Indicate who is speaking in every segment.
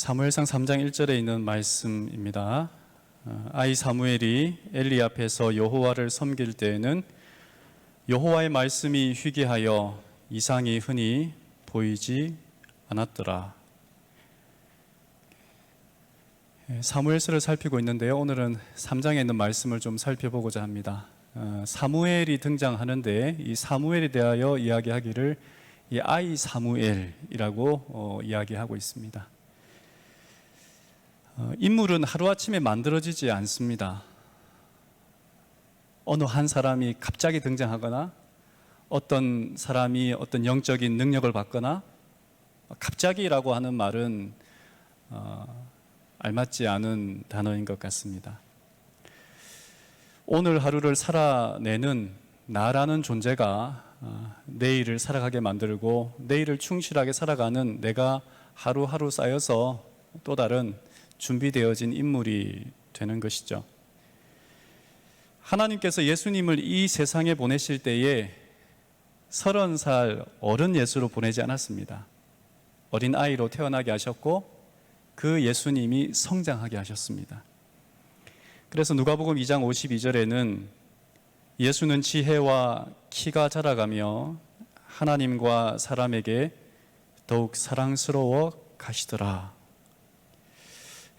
Speaker 1: 사무엘상 3장 1절에 있는 말씀입니다. 어, 아이 사무엘이 엘리 앞에서 여호와를 섬길 때에는 여호와의 말씀이 희귀하여 이상이 흔히 보이지 않았더라. 예, 사무엘서를 살피고 있는데요. 오늘은 3장에 있는 말씀을 좀 살펴보고자 합니다. 어, 사무엘이 등장하는데 이 사무엘에 대하여 이야기하기를 이 아이 사무엘이라고 어, 이야기하고 있습니다. 어, 인물은 하루아침에 만들어지지 않습니다. 어느 한 사람이 갑자기 등장하거나 어떤 사람이 어떤 영적인 능력을 받거나 갑자기라고 하는 말은 어, 알맞지 않은 단어인 것 같습니다. 오늘 하루를 살아내는 나라는 존재가 어, 내일을 살아가게 만들고 내일을 충실하게 살아가는 내가 하루하루 쌓여서 또 다른 준비되어진 인물이 되는 것이죠. 하나님께서 예수님을 이 세상에 보내실 때에 서른 살 어른 예수로 보내지 않았습니다. 어린 아이로 태어나게 하셨고 그 예수님이 성장하게 하셨습니다. 그래서 누가복음 2장 52절에는 예수는 지혜와 키가 자라가며 하나님과 사람에게 더욱 사랑스러워 가시더라.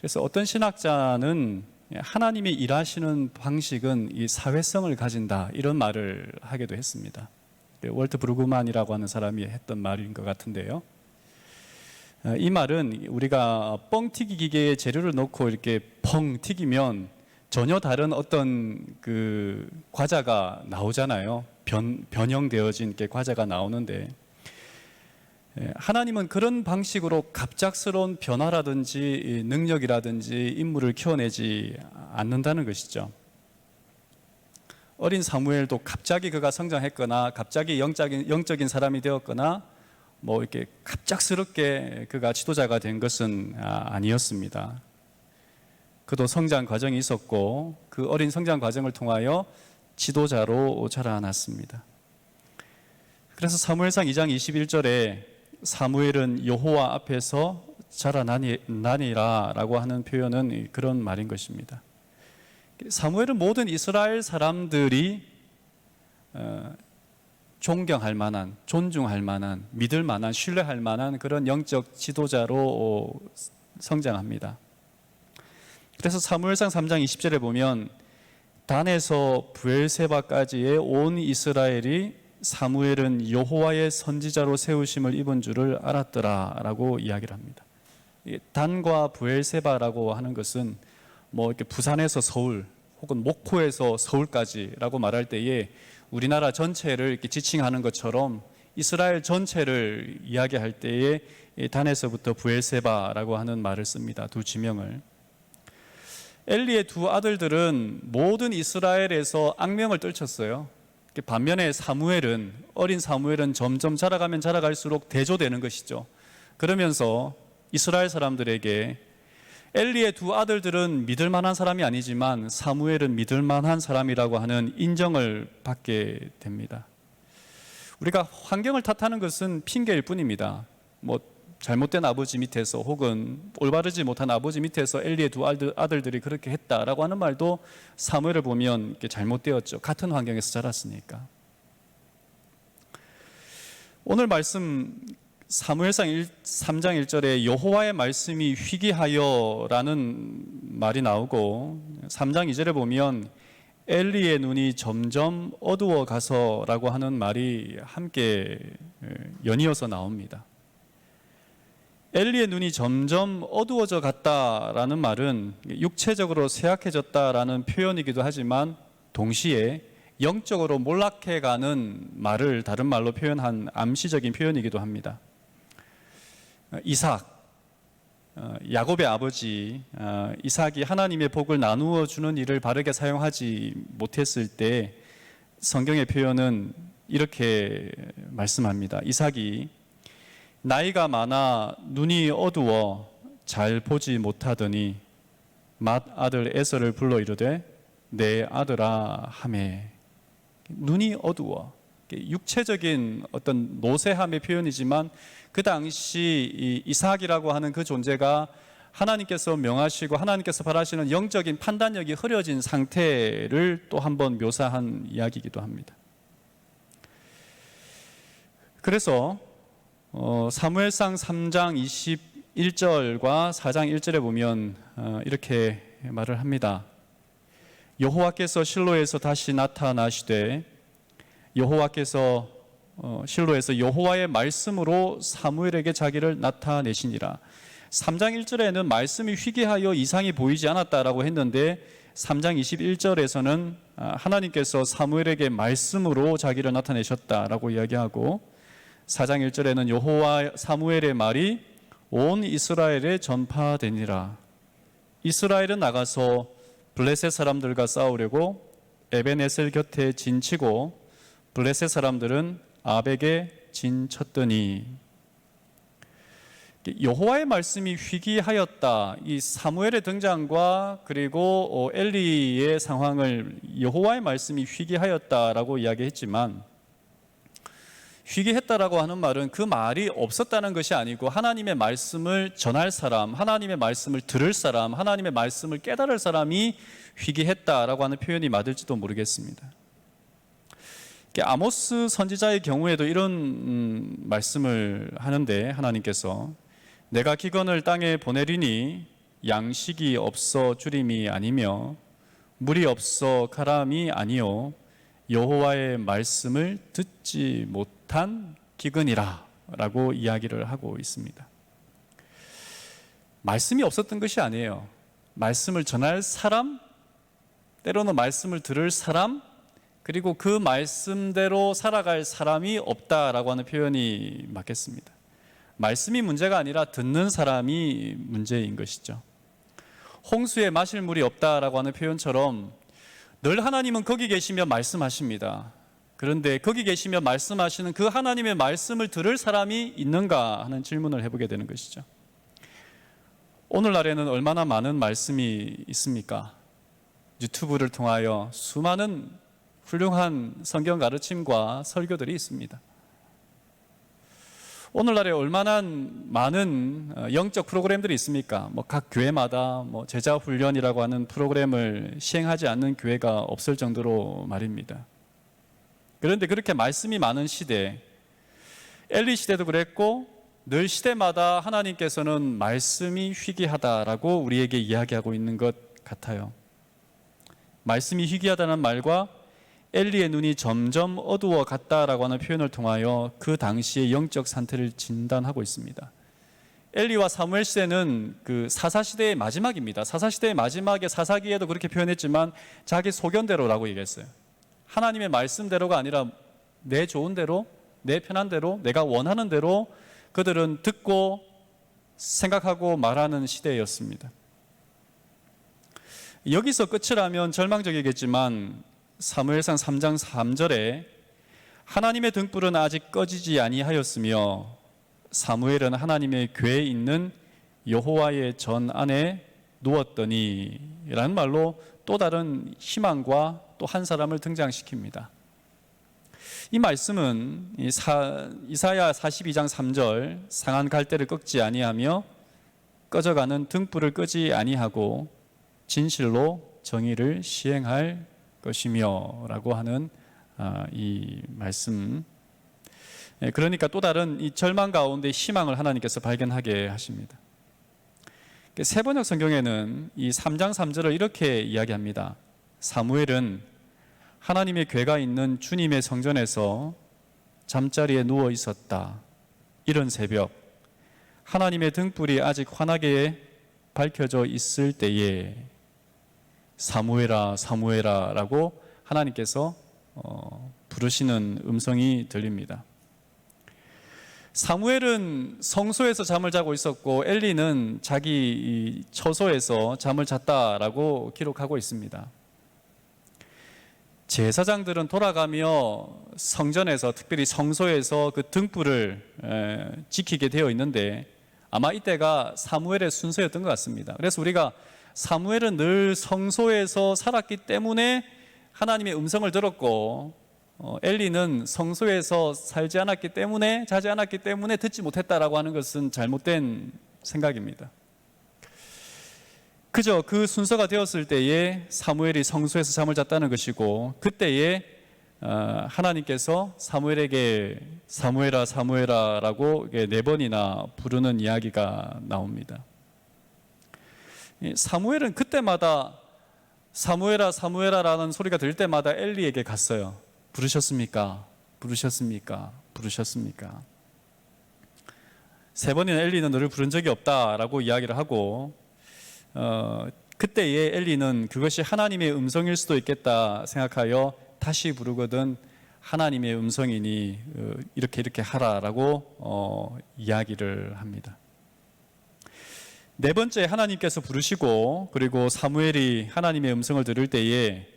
Speaker 1: 그래서 어떤 신학자는 하나님이 일하시는 방식은 이 사회성을 가진다 이런 말을 하기도 했습니다. 월트 브루그만이라고 하는 사람이 했던 말인 것 같은데요. 이 말은 우리가 뻥튀기 기계에 재료를 넣고 이렇게 펑 튀기면 전혀 다른 어떤 그 과자가 나오잖아요. 변, 변형되어진 이렇게 과자가 나오는데 예, 하나님은 그런 방식으로 갑작스러운 변화라든지 능력이라든지 인물을 키워내지 않는다는 것이죠. 어린 사무엘도 갑자기 그가 성장했거나 갑자기 영적인, 영적인 사람이 되었거나 뭐 이렇게 갑작스럽게 그가 지도자가 된 것은 아, 아니었습니다. 그도 성장 과정이 있었고 그 어린 성장 과정을 통하여 지도자로 자라났습니다. 그래서 사무엘상 2장 21절에 사무엘은 여호와 앞에서 자라나니라라고 하는 표현은 그런 말인 것입니다. 사무엘은 모든 이스라엘 사람들이 어, 존경할 만한, 존중할 만한, 믿을 만한, 신뢰할 만한 그런 영적 지도자로 성장합니다. 그래서 사무엘상 3장 20절에 보면 단에서 부엘세바까지의 온 이스라엘이 사무엘은 여호와의 선지자로 세우심을 입은 줄을 알았더라라고 이야기를 합니다. 단과 부엘세바라고 하는 것은 뭐 이렇게 부산에서 서울 혹은 목포에서 서울까지라고 말할 때에 우리나라 전체를 이렇게 지칭하는 것처럼 이스라엘 전체를 이야기할 때에 단에서부터 부엘세바라고 하는 말을 씁니다. 두 지명을. 엘리의 두 아들들은 모든 이스라엘에서 악명을 떨쳤어요. 반면에 사무엘은 어린 사무엘은 점점 자라가면 자라갈수록 대조되는 것이죠. 그러면서 이스라엘 사람들에게 엘리의 두 아들들은 믿을 만한 사람이 아니지만 사무엘은 믿을 만한 사람이라고 하는 인정을 받게 됩니다. 우리가 환경을 탓하는 것은 핑계일 뿐입니다. 뭐 잘못된 아버지 밑에서 혹은 올바르지 못한 아버지 밑에서 엘리의 두 아들, 아들들이 그렇게 했다라고 하는 말도 사무엘을 보면 잘못되었죠. 같은 환경에서 자랐으니까. 오늘 말씀 사무엘상 1, 3장 1절에 여호와의 말씀이 희귀하여라는 말이 나오고 3장 2절에 보면 엘리의 눈이 점점 어두워 가서라고 하는 말이 함께 연이어서 나옵니다. 엘리의 눈이 점점 어두워져 갔다라는 말은 육체적으로 쇠약해졌다라는 표현이기도 하지만 동시에 영적으로 몰락해 가는 말을 다른 말로 표현한 암시적인 표현이기도 합니다. 이삭, 어, 야곱의 아버지 어, 이삭이 하나님의 복을 나누어 주는 일을 바르게 사용하지 못했을 때 성경의 표현은 이렇게 말씀합니다. 이삭이 나이가 많아 눈이 어두워 잘 보지 못하더니 맏 아들 에서를 불러 이르되 내 아들아 하매 눈이 어두워 육체적인 어떤 노쇠함의 표현이지만 그 당시 이삭이라고 하는 그 존재가 하나님께서 명하시고 하나님께서 바라시는 영적인 판단력이 흐려진 상태를 또 한번 묘사한 이야기이기도 합니다. 그래서 어, 사무엘상 3장 21절과 4장 1절에 보면 어, 이렇게 말을 합니다. 여호와께서 실로에서 다시 나타나시되 여호와께서 어, 실로에서 여호와의 말씀으로 사무엘에게 자기를 나타내시니라. 3장 1절에는 말씀이 희귀하여 이상이 보이지 않았다라고 했는데 3장 21절에서는 아, 하나님께서 사무엘에게 말씀으로 자기를 나타내셨다라고 이야기하고 4장 1절에는 여호와 사무엘의 말이 온 이스라엘에 전파되니라. 이스라엘은 나가서 블레셋 사람들과 싸우려고 에베네셀 곁에 진치고 블레셋 사람들은 아벡에 진쳤더니 여호와의 말씀이 희귀하였다. 이 사무엘의 등장과 그리고 어, 엘리의 상황을 여호와의 말씀이 희귀하였다라고 이야기했지만 희귀했다라고 하는 말은 그 말이 없었다는 것이 아니고 하나님의 말씀을 전할 사람, 하나님의 말씀을 들을 사람, 하나님의 말씀을 깨달을 사람이 희귀했다라고 하는 표현이 맞을지도 모르겠습니다. 아모스 선지자의 경우에도 이런 음, 말씀을 하는데 하나님께서 내가 기근을 땅에 보내리니 양식이 없어 주림이 아니며 물이 없어 가람이 아니요 여호와의 말씀을 듣지 못한 기근이라라고 이야기를 하고 있습니다. 말씀이 없었던 것이 아니에요. 말씀을 전할 사람, 때로는 말씀을 들을 사람, 그리고 그 말씀대로 살아갈 사람이 없다라고 하는 표현이 맞겠습니다. 말씀이 문제가 아니라 듣는 사람이 문제인 것이죠. 홍수에 마실 물이 없다라고 하는 표현처럼 늘 하나님은 거기 계시며 말씀하십니다. 그런데 거기 계시며 말씀하시는 그 하나님의 말씀을 들을 사람이 있는가 하는 질문을 해보게 되는 것이죠. 오늘날에는 얼마나 많은 말씀이 있습니까? 유튜브를 통하여 수많은 훌륭한 성경 가르침과 설교들이 있습니다. 오늘날에 얼마나 많은 어, 영적 프로그램들이 있습니까? 뭐 각 교회마다 뭐 제자 훈련이라고 하는 프로그램을 시행하지 않는 교회가 없을 정도로 말입니다. 그런데 그렇게 말씀이 많은 시대, 엘리 시대도 그랬고 늘 시대마다 하나님께서는 말씀이 희귀하다라고 우리에게 이야기하고 있는 것 같아요. 말씀이 희귀하다는 말과 엘리의 눈이 점점 어두워 갔다라고 하는 표현을 통하여 그 당시의 영적 상태를 진단하고 있습니다. 엘리와 사무엘 시대는 그 사사 시대의 마지막입니다. 사사 시대의 마지막에 사사기에도 그렇게 표현했지만 자기 소견대로라고 얘기했어요. 하나님의 말씀대로가 아니라 내 좋은 대로, 내 편한 대로, 내가 원하는 대로 그들은 듣고 생각하고 말하는 시대였습니다. 여기서 끝이라면 절망적이겠지만 사무엘상 3장 3절에 하나님의 등불은 아직 꺼지지 아니하였으며 사무엘은 하나님의 궤에 있는 여호와의 전 안에 누웠더니 라는 말로 또 다른 희망과 또 한 사람을 등장시킵니다. 이 말씀은 이사야 42장 3절 상한 갈대를 꺾지 아니하며 꺼져가는 등불을 끄지 아니하고 진실로 정의를 시행할 것이며라고 하는 아, 이 말씀. 예, 그러니까 또 다른 이 절망 가운데 희망을 하나님께서 발견하게 하십니다. 세 번역 성경에는 이 3장 3절을 이렇게 이야기합니다. 사무엘은 하나님의 괴가 있는 주님의 성전에서 잠자리에 누워 있었다. 이런 새벽 하나님의 등불이 아직 환하게 밝혀져 있을 때에 사무엘아 사무엘아라고 하나님께서 어, 부르시는 음성이 들립니다. 사무엘은 성소에서 잠을 자고 있었고 엘리는 자기 처소에서 잠을 잤다라고 기록하고 있습니다. 제사장들은 돌아가며 성전에서 특별히 성소에서 그 등불을 지키게 되어 있는데 아마 이때가 사무엘의 순서였던 것 같습니다. 그래서 우리가 사무엘은 늘 성소에서 살았기 때문에 하나님의 음성을 들었고 어, 엘리는 성소에서 살지 않았기 때문에 자지 않았기 때문에 듣지 못했다라고 하는 것은 잘못된 생각입니다. 그저 그 순서가 되었을 때에 사무엘이 성소에서 잠을 잤다는 것이고 그때에 어, 하나님께서 사무엘에게 사무엘아 사무엘아라고 네 번이나 부르는 이야기가 나옵니다. 이 사무엘은 그때마다 사무엘아 사무엘아라는 소리가 들 때마다 엘리에게 갔어요. 부르셨습니까? 부르셨습니까? 부르셨습니까? 세 번이나 엘리는 너를 부른 적이 없다라고 이야기를 하고 어, 그때에 엘리는 그것이 하나님의 음성일 수도 있겠다 생각하여 다시 부르거든 하나님의 음성이니 어, 이렇게 이렇게 하라라고 어, 이야기를 합니다. 네 번째 하나님께서 부르시고 그리고 사무엘이 하나님의 음성을 들을 때에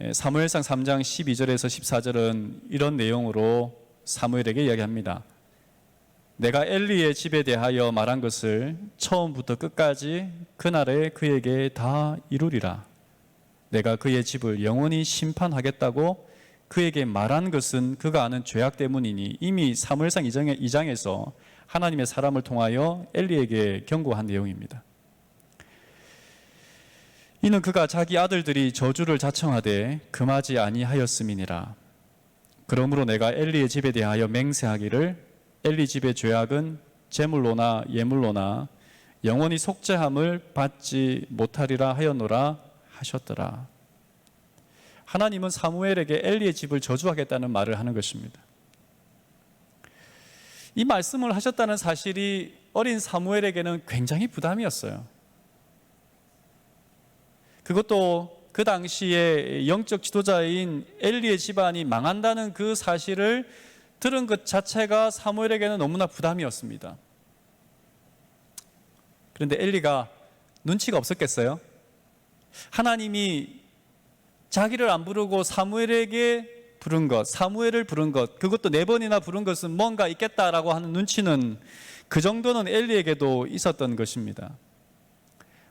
Speaker 1: 에, 사무엘상 3장 12절에서 14절은 이런 내용으로 사무엘에게 이야기합니다. 내가 엘리의 집에 대하여 말한 것을 처음부터 끝까지 그날에 그에게 다 이루리라. 내가 그의 집을 영원히 심판하겠다고 그에게 말한 것은 그가 아는 죄악 때문이니 이미 사무엘상 2장에- 2장에서 하나님의 사람을 통하여 엘리에게 경고한 내용입니다. 이는 그가 자기 아들들이 저주를 자청하되 금하지 아니하였음이니라. 그러므로 내가 엘리의 집에 대하여 맹세하기를 엘리 집의 죄악은 제물로나 예물로나 영원히 속죄함을 받지 못하리라 하였노라 하셨더라. 하나님은 사무엘에게 엘리의 집을 저주하겠다는 말을 하는 것입니다. 이 말씀을 하셨다는 사실이 어린 사무엘에게는 굉장히 부담이었어요. 그것도 그 당시에 영적 지도자인 엘리의 집안이 망한다는 그 사실을 들은 것 자체가 사무엘에게는 너무나 부담이었습니다. 그런데 엘리가 눈치가 없었겠어요? 하나님이 자기를 안 부르고 사무엘에게 부른 것, 사무엘을 부른 것, 그것도 네 번이나 부른 것은 뭔가 있겠다라고 하는 눈치는 그 정도는 엘리에게도 있었던 것입니다.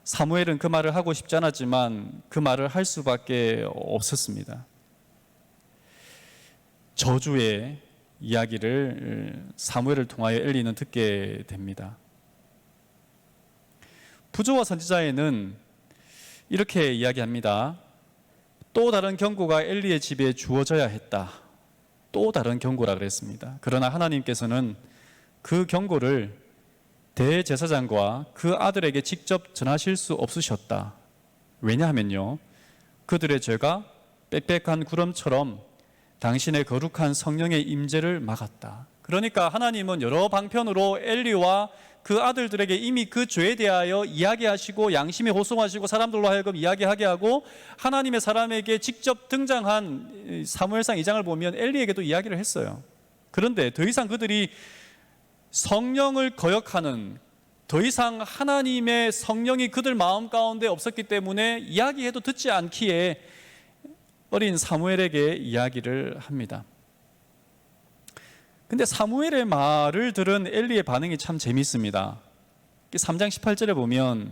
Speaker 1: 사무엘은 그 말을 하고 싶지 않았지만 그 말을 할 수밖에 없었습니다. 저주의 이야기를 사무엘을 통하여 엘리는 듣게 됩니다. 부조와 선지자에는 이렇게 이야기합니다. 또 다른 경고가 엘리의 집에 주어져야 했다. 또 다른 경고라 그랬습니다. 그러나 하나님께서는 그 경고를 대제사장과 그 아들에게 직접 전하실 수 없으셨다. 왜냐하면요. 그들의 죄가 빽빽한 구름처럼 당신의 거룩한 성령의 임재를 막았다. 그러니까 하나님은 여러 방편으로 엘리와 그 아들들에게 이미 그 죄에 대하여 이야기하시고 양심에 호송하시고 사람들로 하여금 이야기하게 하고 하나님의 사람에게 직접 등장한 사무엘상 2장을 보면 엘리에게도 이야기를 했어요. 그런데 더 이상 그들이 성령을 거역하는 더 이상 하나님의 성령이 그들 마음 가운데 없었기 때문에 이야기해도 듣지 않기에 어린 사무엘에게 이야기를 합니다. 근데 사무엘의 말을 들은 엘리의 반응이 참 재밌습니다. 3장 18절에 보면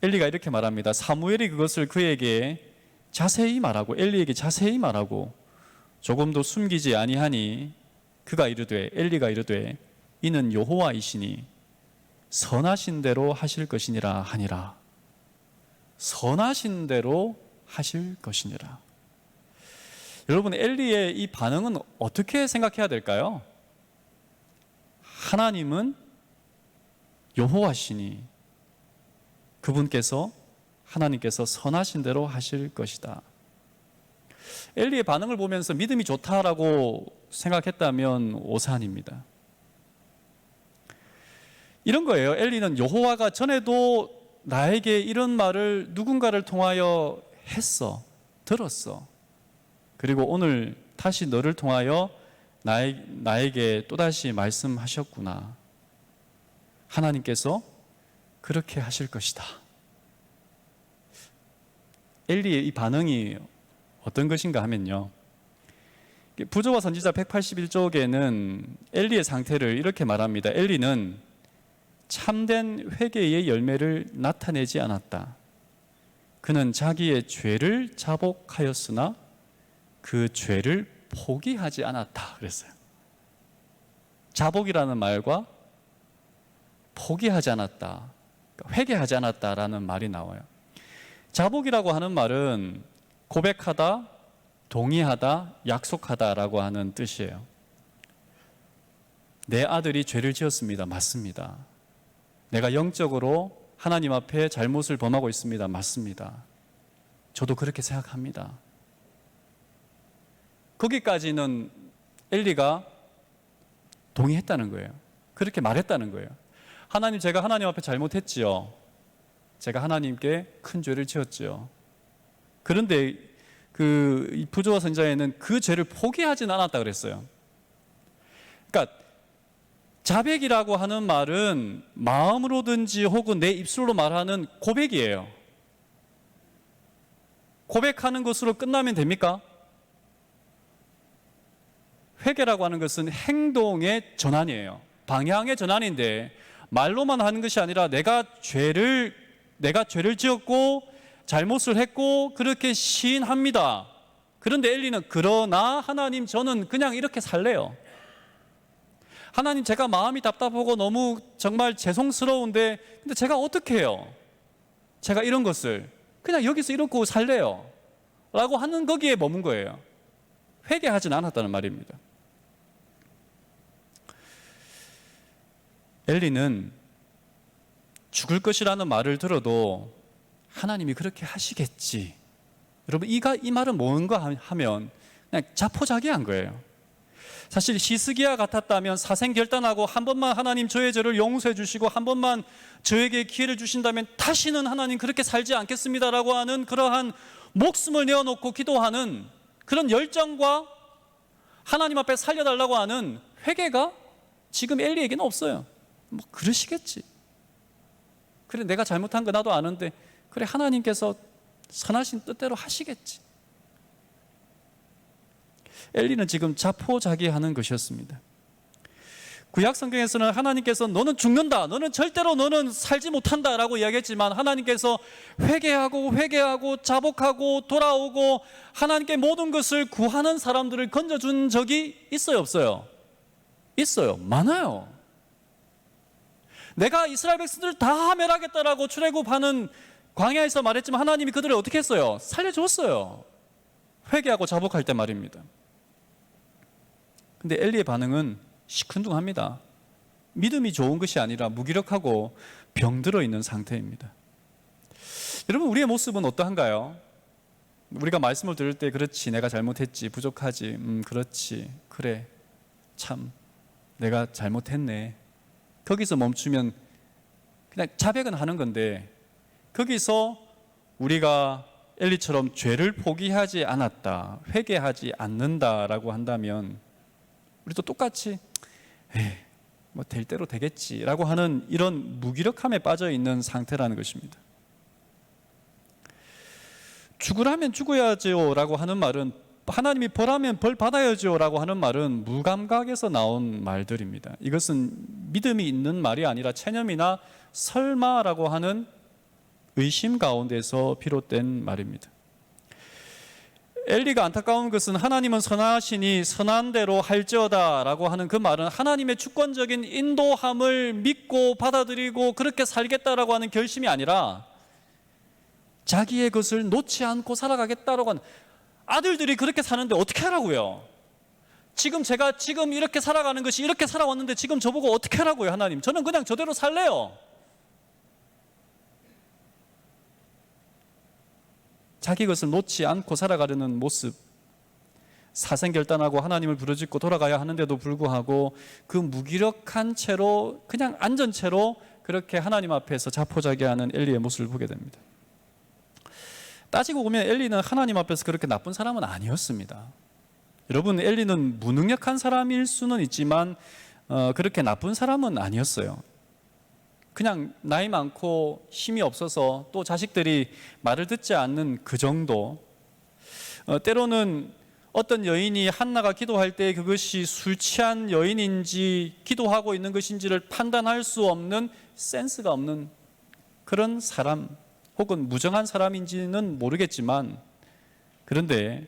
Speaker 1: 엘리가 이렇게 말합니다. 사무엘이 그것을 그에게 자세히 말하고 엘리에게 자세히 말하고 조금도 숨기지 아니하니 그가 이르되 엘리가 이르되 이는 여호와이시니 선하신 대로 하실 것이니라 하니라. 선하신 대로 하실 것이니라. 여러분 엘리의 이 반응은 어떻게 생각해야 될까요? 하나님은 여호와시니 그분께서 하나님께서 선하신 대로 하실 것이다. 엘리의 반응을 보면서 믿음이 좋다라고 생각했다면 오산입니다. 이런 거예요. 엘리는 여호와가 전에도 나에게 이런 말을 누군가를 통하여 했어. 들었어. 그리고 오늘 다시 너를 통하여 나에, 나에게 또다시 말씀하셨구나. 하나님께서 그렇게 하실 것이다. 엘리의 이 반응이 어떤 것인가 하면요. 부조와 선지자 181쪽에는 엘리의 상태를 이렇게 말합니다. 엘리는 참된 회개의 열매를 나타내지 않았다. 그는 자기의 죄를 자복하였으나 그 죄를 포기하지 않았다 그랬어요. 자복이라는 말과 포기하지 않았다. 그러니까 회개하지 않았다라는 말이 나와요. 자복이라고 하는 말은 고백하다, 동의하다, 약속하다라고 하는 뜻이에요. 내 아들이 죄를 지었습니다. 맞습니다. 내가 영적으로 하나님 앞에 잘못을 범하고 있습니다. 맞습니다. 저도 그렇게 생각합니다. 거기까지는 엘리가 동의했다는 거예요. 그렇게 말했다는 거예요. 하나님 제가 하나님 앞에 잘못했지요. 제가 하나님께 큰 죄를 지었지요. 그런데 그 부조와 선자에는 그 죄를 포기하진 않았다 그랬어요. 그러니까 자백이라고 하는 말은 마음으로든지 혹은 내 입술로 말하는 고백이에요. 고백하는 것으로 끝나면 됩니까? 회개라고 하는 것은 행동의 전환이에요. 방향의 전환인데 말로만 하는 것이 아니라 내가 죄를 내가 죄를 지었고 잘못을 했고 그렇게 시인합니다. 그런데 엘리는 그러나 하나님 저는 그냥 이렇게 살래요. 하나님 제가 마음이 답답하고 너무 정말 죄송스러운데 근데 제가 어떻게 해요? 제가 이런 것을 그냥 여기서 이러고 살래요. 라고 하는 거기에 머문 거예요. 회개하진 않았다는 말입니다. 엘리는 죽을 것이라는 말을 들어도 하나님이 그렇게 하시겠지. 여러분 이가 이 말은 뭔가 하면 그냥 자포자기한 거예요. 사실 시스기야 같았다면 사생결단하고 한 번만 하나님 저의 죄를 용서해 주시고 한 번만 저에게 기회를 주신다면 다시는 하나님 그렇게 살지 않겠습니다라고 하는 그러한 목숨을 내어놓고 기도하는 그런 열정과 하나님 앞에 살려달라고 하는 회개가 지금 엘리에게는 없어요. 뭐 그러시겠지. 그래 내가 잘못한 거 나도 아는데 그래 하나님께서 선하신 뜻대로 하시겠지. 엘리는 지금 자포자기하는 것이었습니다. 구약 성경에서는 하나님께서 너는 죽는다, 너는 절대로 너는 살지 못한다라고 이야기했지만 하나님께서 회개하고 회개하고 자복하고 돌아오고 하나님께 모든 것을 구하는 사람들을 건져준 적이 있어요, 없어요? 있어요, 많아요. 내가 이스라엘 백성들을 다 멸하겠다라고 출애굽하는 광야에서 말했지만 하나님이 그들을 어떻게 했어요? 살려줬어요. 회개하고 자복할 때 말입니다. 근데 엘리의 반응은 시큰둥합니다. 믿음이 좋은 것이 아니라 무기력하고 병들어 있는 상태입니다. 여러분 우리의 모습은 어떠한가요? 우리가 말씀을 들을 때 그렇지 내가 잘못했지 부족하지 음 그렇지 그래 참 내가 잘못했네 거기서 멈추면 그냥 자백은 하는 건데 거기서 우리가 엘리처럼 죄를 포기하지 않았다 회개하지 않는다라고 한다면 우리도 똑같이 뭐 될 대로 되겠지라고 하는 이런 무기력함에 빠져 있는 상태라는 것입니다. 죽으라면 죽어야지요라고 하는 말은 하나님이 벌하면 벌 받아야지요라고 하는 말은 무감각에서 나온 말들입니다. 이것은 믿음이 있는 말이 아니라 체념이나 설마라고 하는 의심 가운데서 비롯된 말입니다. 엘리가 안타까운 것은 하나님은 선하시니 선한 대로 할지어다라고 하는 그 말은 하나님의 주권적인 인도함을 믿고 받아들이고 그렇게 살겠다라고 하는 결심이 아니라 자기의 것을 놓지 않고 살아가겠다라고 하는 아들들이 그렇게 사는데 어떻게 하라고요? 지금 제가 지금 이렇게 살아가는 것이 이렇게 살아왔는데 지금 저보고 어떻게 하라고요, 하나님? 저는 그냥 저대로 살래요. 자기 것을 놓지 않고 살아가려는 모습. 사생결단하고 하나님을 부르짖고 돌아가야 하는데도 불구하고 그 무기력한 채로 그냥 안전 채로 그렇게 하나님 앞에서 자포자기하는 엘리의 모습을 보게 됩니다. 따지고 보면 엘리는 하나님 앞에서 그렇게 나쁜 사람은 아니었습니다. 여러분 엘리는 무능력한 사람일 수는 있지만 어, 그렇게 나쁜 사람은 아니었어요. 그냥 나이 많고 힘이 없어서 또 자식들이 말을 듣지 않는 그 정도. 어, 때로는 어떤 여인이 한나가 기도할 때 그것이 술 취한 여인인지 기도하고 있는 것인지를 판단할 수 없는 센스가 없는 그런 사람 혹은 무정한 사람인지는 모르겠지만 그런데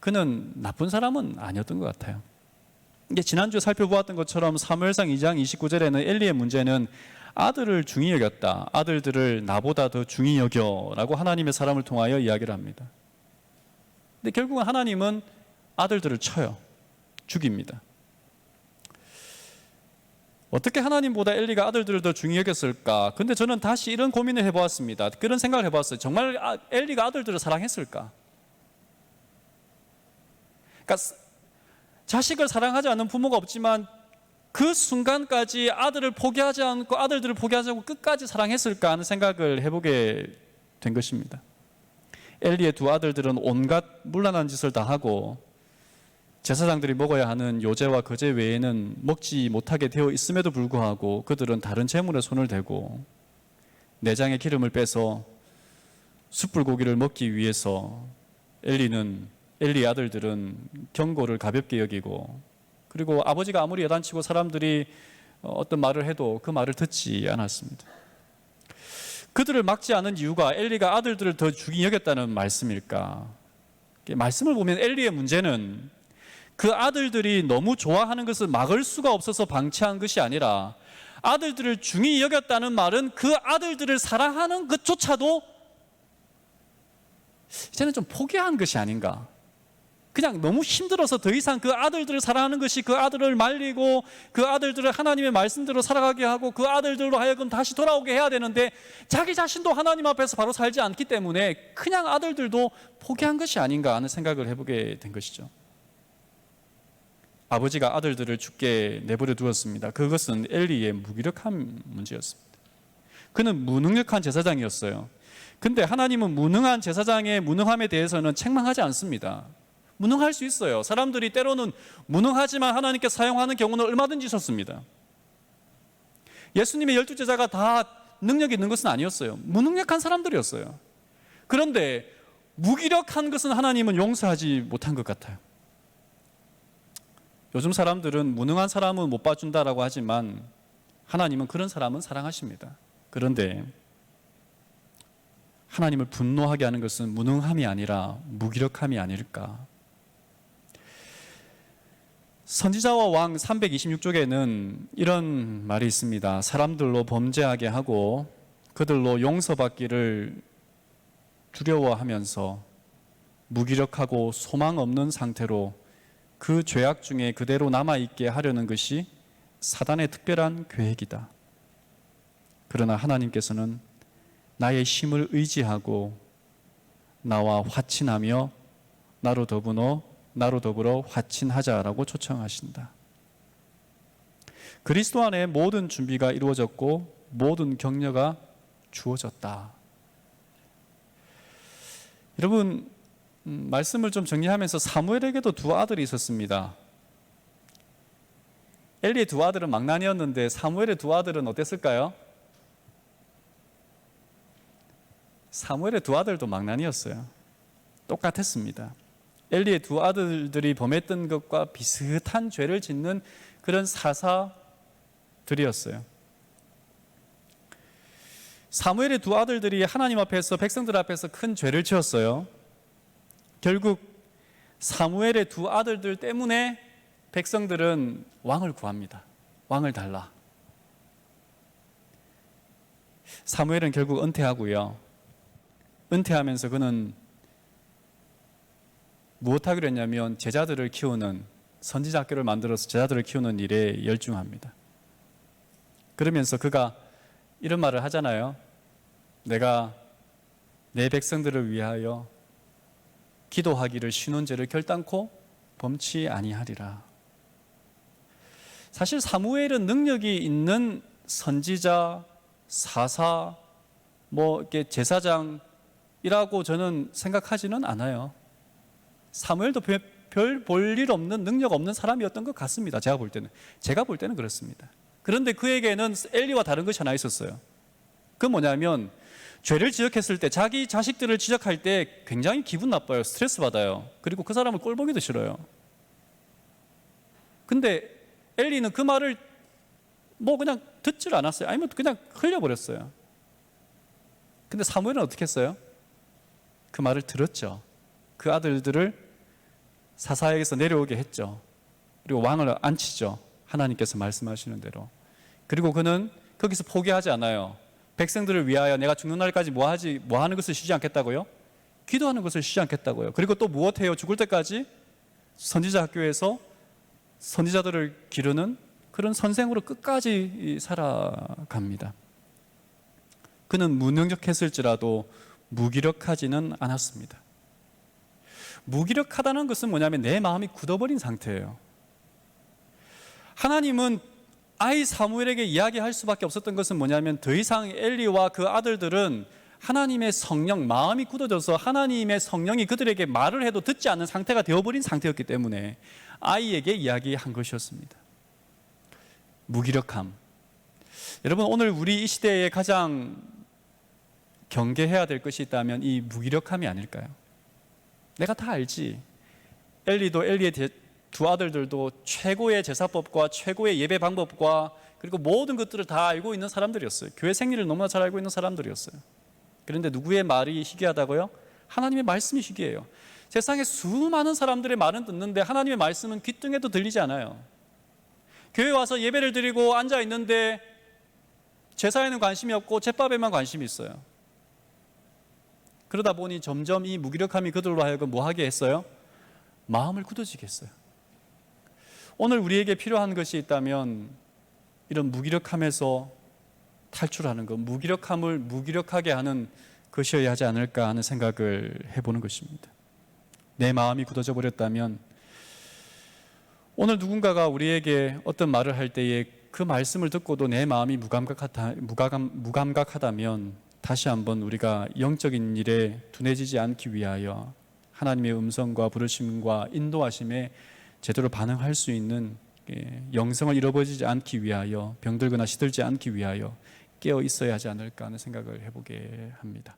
Speaker 1: 그는 나쁜 사람은 아니었던 것 같아요. 이게 지난주 살펴보았던 것처럼 사무엘상 2장 29절에는 엘리의 문제는 아들을 중히 여겼다. 아들들을 나보다 더 중히 여겨라고 하나님의 사람을 통하여 이야기를 합니다. 근데 결국은 하나님은 아들들을 쳐요. 죽입니다. 어떻게 하나님보다 엘리가 아들들을 더 중히 여겼을까? 근데 저는 다시 이런 고민을 해보았습니다. 그런 생각을 해보았어요. 정말 아- 엘리가 아들들을 사랑했을까? 그러니까 스- 자식을 사랑하지 않는 부모가 없지만 그 순간까지 아들을 포기하지 않고 아들들을 포기하지 않고 끝까지 사랑했을까 하는 생각을 해보게 된 것입니다. 엘리의 두 아들들은 온갖 문란한 짓을 다 하고 제사장들이 먹어야 하는 요제와 거제 외에는 먹지 못하게 되어 있음에도 불구하고 그들은 다른 재물에 손을 대고 내장의 기름을 빼서 숯불고기를 먹기 위해서 엘리는 엘리 아들들은 경고를 가볍게 여기고 그리고 아버지가 아무리 여단치고 사람들이 어떤 말을 해도 그 말을 듣지 않았습니다. 그들을 막지 않은 이유가 엘리가 아들들을 더 죽이 여겼다는 말씀일까? 말씀을 보면 엘리의 문제는 그 아들들이 너무 좋아하는 것을 막을 수가 없어서 방치한 것이 아니라 아들들을 중히 여겼다는 말은 그 아들들을 사랑하는 것조차도 이제는 좀 포기한 것이 아닌가. 그냥 너무 힘들어서 더 이상 그 아들들을 사랑하는 것이 그 아들을 말리고 그 아들들을 하나님의 말씀대로 살아가게 하고 그 아들들로 하여금 다시 돌아오게 해야 되는데 자기 자신도 하나님 앞에서 바로 살지 않기 때문에 그냥 아들들도 포기한 것이 아닌가 하는 생각을 해보게 된 것이죠. 아버지가 아들들을 죽게 내버려 두었습니다. 그것은 엘리의 무기력한 문제였습니다. 그는 무능력한 제사장이었어요. 근데 하나님은 무능한 제사장의 무능함에 대해서는 책망하지 않습니다. 무능할 수 있어요. 사람들이 때로는 무능하지만 하나님께 사용하는 경우는 얼마든지 있었습니다. 예수님의 열두 제자가 다 능력이 있는 것은 아니었어요. 무능력한 사람들이었어요. 그런데 무기력한 것은 하나님은 용서하지 못한 것 같아요. 요즘 사람들은 무능한 사람은 못 봐준다라고 하지만 하나님은 그런 사람은 사랑하십니다. 그런데 하나님을 분노하게 하는 것은 무능함이 아니라 무기력함이 아닐까. 선지자와 왕 326쪽에는 이런 말이 있습니다. 사람들로 범죄하게 하고 그들로 용서받기를 두려워하면서 무기력하고 소망 없는 상태로 그 죄악 중에 그대로 남아 있게 하려는 것이 사단의 특별한 계획이다. 그러나 하나님께서는 나의 힘을 의지하고 나와 화친하며 나로 더불어 나로 더불어 화친하자라고 초청하신다. 그리스도 안에 모든 준비가 이루어졌고 모든 격려가 주어졌다. 여러분 음, 말씀을 좀 정리하면서 사무엘에게도 두 아들이 있었습니다. 엘리의 두 아들은 망나니였는데 사무엘의 두 아들은 어땠을까요? 사무엘의 두 아들도 망나니였어요. 똑같았습니다. 엘리의 두 아들들이 범했던 것과 비슷한 죄를 짓는 그런 사사들이었어요. 사무엘의 두 아들들이 하나님 앞에서 백성들 앞에서 큰 죄를 지었어요. 결국 사무엘의 두 아들들 때문에 백성들은 왕을 구합니다. 왕을 달라. 사무엘은 결국 은퇴하고요. 은퇴하면서 그는 무엇하기로 했냐면 제자들을 키우는 선지자 학교를 만들어서 제자들을 키우는 일에 열중합니다. 그러면서 그가 이런 말을 하잖아요. 내가 내 백성들을 위하여 기도하기를 쉬는 죄를 결단코 범치 아니하리라. 사실 사무엘은 능력이 있는 선지자, 사사, 뭐 이렇게 제사장이라고 저는 생각하지는 않아요. 사무엘도 별 볼 일 없는 능력 없는 사람이었던 것 같습니다. 제가 볼 때는 제가 볼 때는 그렇습니다. 그런데 그에게는 엘리와 다른 것이 하나 있었어요. 그 뭐냐면 죄를 지적했을 때 자기 자식들을 지적할 때 굉장히 기분 나빠요. 스트레스 받아요. 그리고 그 사람을 꼴보기도 싫어요. 근데 엘리는 그 말을 뭐 그냥 듣질 않았어요. 아니면 그냥 흘려버렸어요. 근데 사무엘은 어떻게 했어요? 그 말을 들었죠. 그 아들들을 사사에게서 내려오게 했죠. 그리고 왕을 앉히죠. 하나님께서 말씀하시는 대로. 그리고 그는 거기서 포기하지 않아요. 백성들을 위하여 내가 죽는 날까지 뭐 하지 뭐 하는 것을 쉬지 않겠다고요? 기도하는 것을 쉬지 않겠다고요. 그리고 또 무엇 해요? 죽을 때까지 선지자 학교에서 선지자들을 기르는 그런 선생으로 끝까지 살아갑니다. 그는 무능력했을지라도 무기력하지는 않았습니다. 무기력하다는 것은 뭐냐면 내 마음이 굳어버린 상태예요. 하나님은 아이 사무엘에게 이야기할 수밖에 없었던 것은 뭐냐면 더 이상 엘리와 그 아들들은 하나님의 성령, 마음이 굳어져서 하나님의 성령이 그들에게 말을 해도 듣지 않는 상태가 되어버린 상태였기 때문에 아이에게 이야기한 것이었습니다. 무기력함. 여러분, 오늘 우리 이 시대에 가장 경계해야 될 것이 있다면 이 무기력함이 아닐까요? 내가 다 알지. 엘리도 엘리의 대- 두 아들들도 최고의 제사법과 최고의 예배 방법과 그리고 모든 것들을 다 알고 있는 사람들이었어요. 교회 생리를 너무나 잘 알고 있는 사람들이었어요. 그런데 누구의 말이 희귀하다고요? 하나님의 말씀이 희귀해요. 세상에 수많은 사람들의 말은 듣는데 하나님의 말씀은 귓등에도 들리지 않아요. 교회 와서 예배를 드리고 앉아 있는데 제사에는 관심이 없고 제밥에만 관심이 있어요. 그러다 보니 점점 이 무기력함이 그들로 하여금 뭐하게 했어요? 마음을 굳어지게 했어요. 오늘 우리에게 필요한 것이 있다면 이런 무기력함에서 탈출하는 것, 무기력함을 무기력하게 하는 것이어야 하지 않을까 하는 생각을 해보는 것입니다. 내 마음이 굳어져 버렸다면 오늘 누군가가 우리에게 어떤 말을 할 때에 그 말씀을 듣고도 내 마음이 무감각하다, 무감, 무감각하다면 다시 한번 우리가 영적인 일에 둔해지지 않기 위하여 하나님의 음성과 부르심과 인도하심에 제대로 반응할 수 있는 예, 영성을 잃어버리지 않기 위하여 병들거나 시들지 않기 위하여 깨어 있어야 하지 않을까 하는 생각을 해보게 합니다.